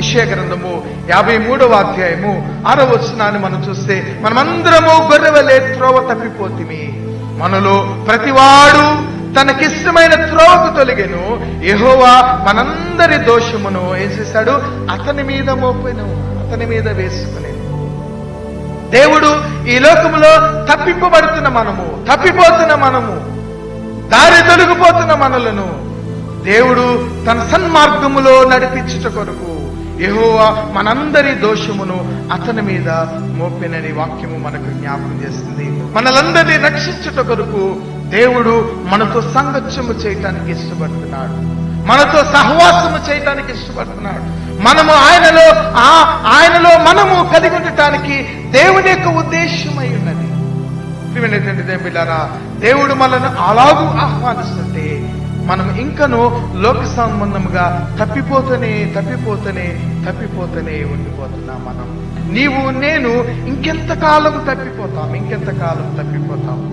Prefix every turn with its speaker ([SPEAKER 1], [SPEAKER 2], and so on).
[SPEAKER 1] యశ్య గ్రంథము యాభై మూడవ అధ్యాయము ఆరో వచనాన్ని మనం చూస్తే మనమందరము గొర్రెవలే త్రోవ తప్పిపోతిమి. మనలో ప్రతివాడు తనకిష్టమైన త్రోవకు తొలగెను. ఎహోవా మనందరి దోషమును ఏం చేశాడు? అతని మీద మోపెను అతని మీద వేసుకునే. దేవుడు ఈ లోకములో తప్పింపబడుతున్న మనము తప్పిపోతున్న మనము దారి తొలగిపోతున్న మనలను దేవుడు తన సన్మార్గములో నడిపించుట కొరకు యహోవా మనందరి దోషమును అతని మీద మోపినని వాక్యము మనకు జ్ఞాపకం చేస్తుంది. మనలందరినీ రక్షించుట కొరకు దేవుడు మనతో సంగత్యము చేయటానికి ఇష్టపడుతున్నాడు. మనతో సహవాసము చేయటానికి ఇష్టపడుతున్నాడు. మనము ఆయనలో ఆ ఆయనలో మనము కలిగి ఉండటానికి దేవుని యొక్క ఉద్దేశమై ఉన్నది. ప్రియమైనటువంటి దేవులారా దేవుడు మనల్ని అలాగూ ఆహ్వానిస్తుంటే మనం ఇంకను లోక సంబంధముగా తప్పిపోతూనే తప్పిపోతూనే తప్పిపోతూనే ఉండిపోతున్నాం మనం. నీవు నేను ఇంకెంత కాలం తప్పిపోతాం ఇంకెంత కాలం తప్పిపోతాం.